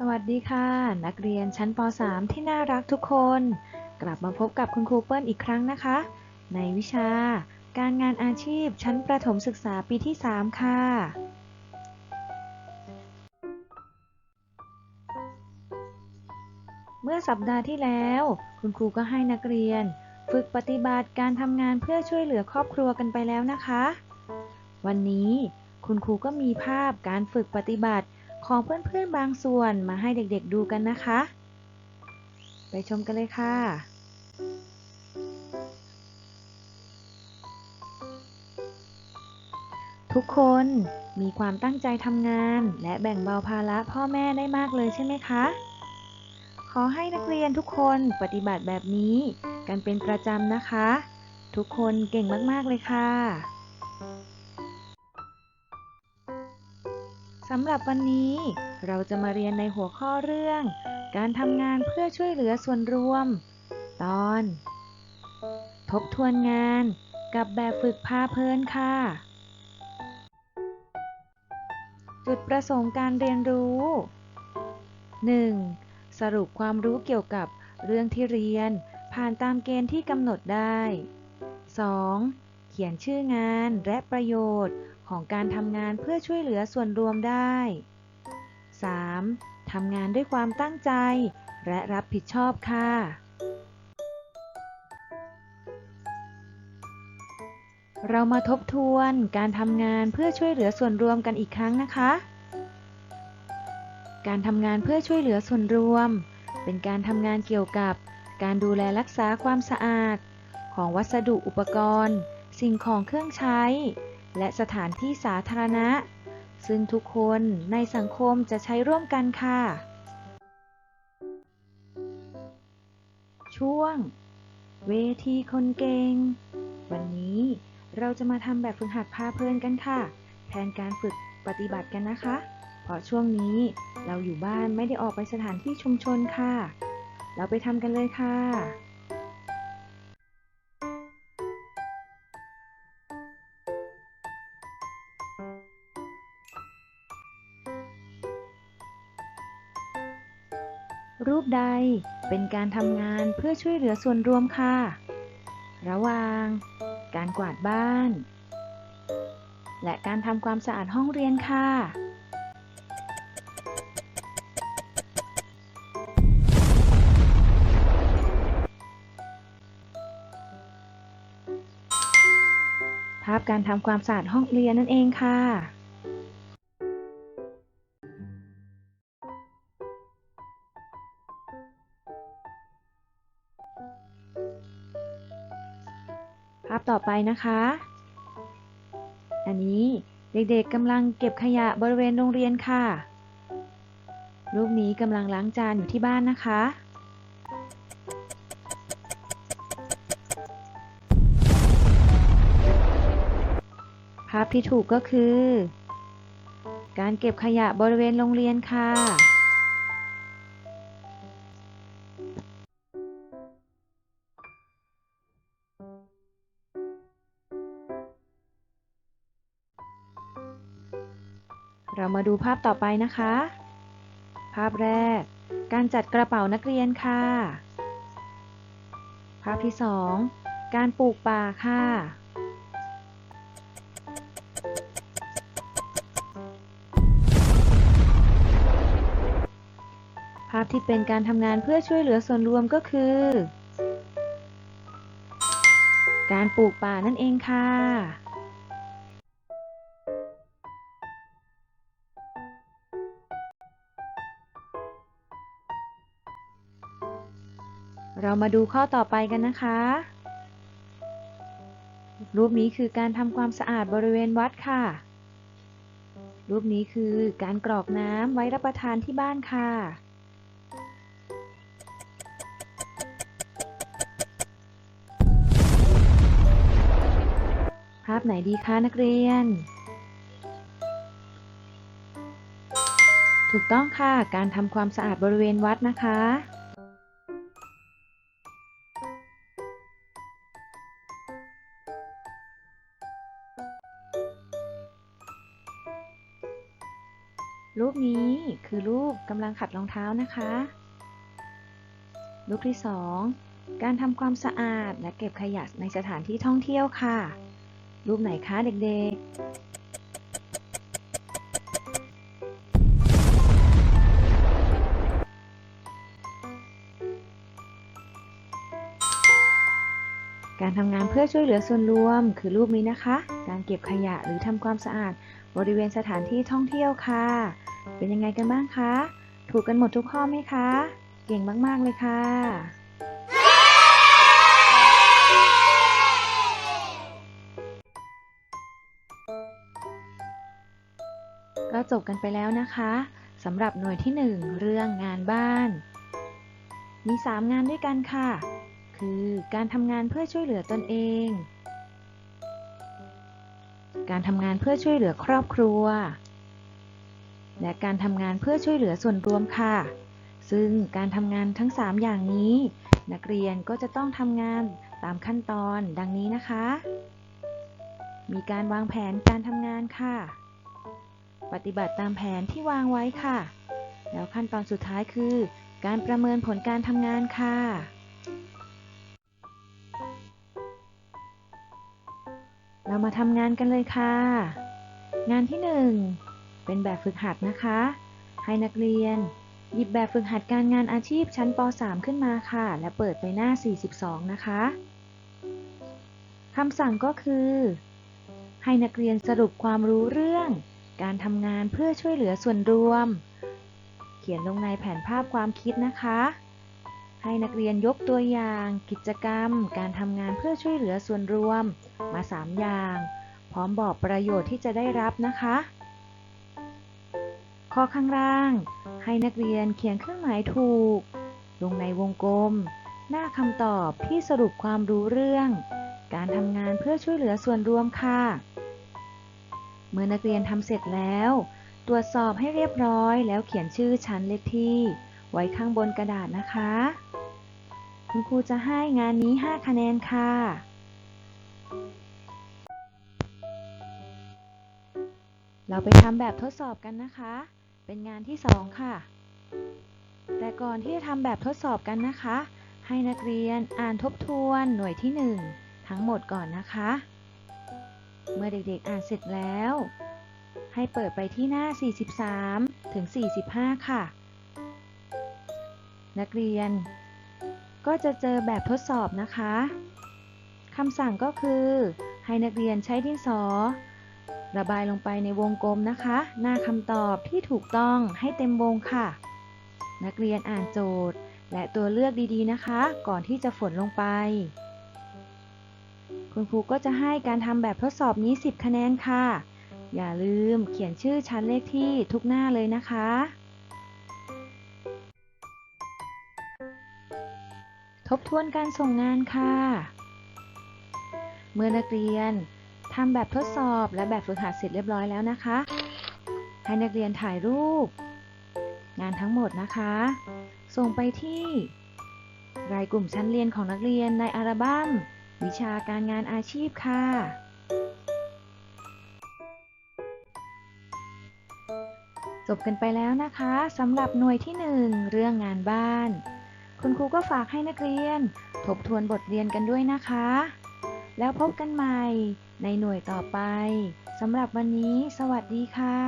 สวัสดีค่ะ นักเรียนชั้นป .3 ที่น่ารักทุกคน กลับมาพบกับคุณครูเปิ้ลอีกครั้งนะคะ ในวิชา การงานอาชีพชั้นประถมศึกษาปีที่ 3 ค่ะ เมื่อสัปดาห์ที่แล้ว คุณครูก็ให้นักเรียน ฝึกปฏิบัติการทำงานเพื่อช่วยเหลือครอบครัวกันไปแล้วนะคะ วันนี้คุณครูก็มีภาพการฝึกปฏิบัติ ของเพื่อนๆบางส่วนมาให้เด็กๆดูกันนะคะ ไปชมกันเลยค่ะทุกคนมีความตั้งใจทำงานและแบ่งเบาภาระพ่อแม่ได้มากเลยใช่ไหมคะ ขอให้นักเรียนทุกคนปฏิบัติแบบนี้ กันเป็นประจำนะคะ ทุกคนเก่งมาก ๆ เลยค่ะ สำหรับวันนี้ เราจะมาเรียนในหัวข้อเรื่อง การทำงานเพื่อช่วยเหลือส่วนรวม ตอน ทบทวนงานกับแบบฝึกพาเพลินค่ะ จุดประสงค์การเรียนรู้ 1. สรุปความรู้เกี่ยวกับเรื่องที่เรียน ผ่านตามเกณฑ์ที่กำหนดได้ 2. เขียนชื่องานและประโยชน์ ของการทำงานเพื่อช่วยเหลือส่วนรวมได้ 3. ทำงานด้วยความตั้งใจ และรับผิดชอบค่ะ เรามาทบทวนการทำงานเพื่อช่วยเหลือส่วนรวมกันอีกครั้งนะคะ การทำงานเพื่อช่วยเหลือส่วนรวม เป็นการทำงานเกี่ยวกับ การดูแลรักษาความสะอาด ของวัสดุอุปกรณ์ สิ่งของเครื่องใช้ และสถานที่สาธารณะ ซึ่งทุกคนในสังคมจะใช้ร่วมกันค่ะ ช่วง เวทีคนเก่ง วันนี้เราจะมาทำแบบฝึกหัดพาเพลินกันค่ะ แทนการฝึกปฏิบัติกันนะคะ เพราะช่วงนี้เราอยู่บ้านไม่ได้ออกไปสถานที่ชุมชนค่ะ เราไปทำกันเลยค่ะ รูปใดเป็นการทำงานเพื่อช่วยเหลือส่วนรวมค่ะ ระหว่าง การกวาดบ้าน และการทำความสะอาดห้องเรียนค่ะ ภาพการทำความสะอาดห้องเรียนนั่นเองค่ะ ภาพต่อไปนะคะ อันนี้เด็กๆกำลังเก็บขยะบริเวณโรงเรียนค่ะ รูปนี้กำลังล้างจานอยู่ที่บ้านนะคะ ภาพที่ถูกก็คือ การเก็บขยะบริเวณโรงเรียนค่ะ เรามาดูภาพต่อไปนะคะ ภาพแรก การจัดกระเป๋านักเรียนค่ะ ภาพที่สองการปลูกป่าค่ะ ภาพที่เป็นการทำงานเพื่อช่วยเหลือส่วนรวมก็คือ การปลูกป่านั่นเองค่ะ เรามาดูข้อต่อไปกันนะคะ รูปนี้คือการทำความสะอาดบริเวณวัดค่ะ รูปนี้คือการกรอกน้ำไว้รับประทานที่บ้านค่ะ ภาพไหนดีคะนักเรียน ถูกต้องค่ะ การทำความสะอาดบริเวณวัดนะคะ รูปนี้คือรูปกำลังขัดรองเท้านะคะ รูปที่สองการทำความสะอาดและเก็บขยะในสถานที่ท่องเที่ยวค่ะ รูปไหนคะเด็กๆการทำงานเพื่อช่วยเหลือส่วนรวมคือรูปนี้นะคะ การเก็บขยะหรือทำความสะอาดบริเวณสถานที่ท่องเที่ยวค่ะ เป็นยังไงกันบ้างคะ ถูกกันหมดทุกข้อไหมคะ เก่งมากๆเลยค่ะก็จบกันไปแล้วนะคะสำหรับหน่วยที่ 1 เรื่องงานบ้าน มี 3 งานด้วยกันค่ะ คือการทำงานเพื่อช่วยเหลือตนเอง การทำงานเพื่อช่วยเหลือครอบครัว และการทำงานเพื่อช่วยเหลือส่วนรวมค่ะ ซึ่งการทำงานทั้ง 3 อย่างนี้ นักเรียนก็จะต้องทำงานตามขั้นตอนดังนี้นะคะ มีการวางแผนการทำงานค่ะ ปฏิบัติตามแผนที่วางไว้ค่ะ แล้วขั้นตอนสุดท้ายคือ การประเมินผลการทำงานค่ะเรามาทำงานกันเลยค่ะ งานที่ 1 เป็นแบบฝึกหัดนะคะ ให้นักเรียน หยิบแบบฝึกหัดการงานอาชีพชั้นป .3 ขึ้นมาค่ะ และเปิดไปหน้า 42 นะคะคำสั่งก็คือ ให้นักเรียนสรุปความรู้เรื่อง การทำงานเพื่อช่วยเหลือส่วนรวม เขียนลงในแผนภาพความคิดนะคะ ให้นักเรียนยกตัวอย่างกิจกรรม การทำงานเพื่อช่วยเหลือส่วนรวม มา 3 อย่าง พร้อมบอกประโยชน์ที่จะได้รับนะคะ ข้อข้างล่าง ให้นักเรียนเขียนเครื่องหมายถูก ลงในวงกลม หน้าคำตอบที่สรุปความรู้เรื่อง การทำงานเพื่อช่วยเหลือส่วนรวมค่ะ เมื่อนักเรียนทำเสร็จแล้ว ตรวจสอบให้เรียบร้อยแล้วเขียนชื่อชั้นเลขที่ ไว้ข้างบนกระดาษนะคะ คุณครูจะให้งานนี้ 5 คะแนนค่ะเราไปทำแบบทดสอบกันนะคะ เป็นงานที่ 2 ค่ะ แต่ก่อนที่จะทำแบบทดสอบกันนะคะ ให้นักเรียนอ่านทบทวนหน่วยที่ 1 ทั้งหมดก่อนนะคะ เมื่อเด็กๆอ่านเสร็จแล้ว ให้เปิดไปที่หน้า 43 ถึง 45 ค่ะ นักเรียน ก็จะเจอแบบทดสอบนะคะคำสั่งก็คือ ให้นักเรียนใช้ดินสอ ระบายลงไปในวงกลมนะคะ หน้าคำตอบที่ถูกต้องให้เต็มวงค่ะ นักเรียนอ่านโจทย์ และตัวเลือกดีๆนะคะ ก่อนที่จะฝนลงไป คุณครูก็จะให้การทำแบบทดสอบนี้ 10 คะแนนค่ะ อย่าลืมเขียนชื่อชั้นเลขที่ทุกหน้าเลยนะคะทบทวนการส่งงานค่ะ เมื่อนักเรียน ทำแบบทดสอบและแบบฝึกหัดเสร็จเรียบร้อยแล้วนะคะ ให้นักเรียนถ่ายรูป งานทั้งหมดนะคะ ส่งไปที่ รายกลุ่มชั้นเรียนของนักเรียนในอัลบั้ม วิชาการงานอาชีพค่ะ จบกันไปแล้วนะคะสำหรับหน่วยที่ 1 เรื่องงานบ้าน คุณครูก็ฝากให้นักเรียน ทบทวนบทเรียนกันด้วยนะคะ แล้วพบกันใหม่ ในหน่วยต่อไปสำหรับวันนี้ สวัสดีค่ะ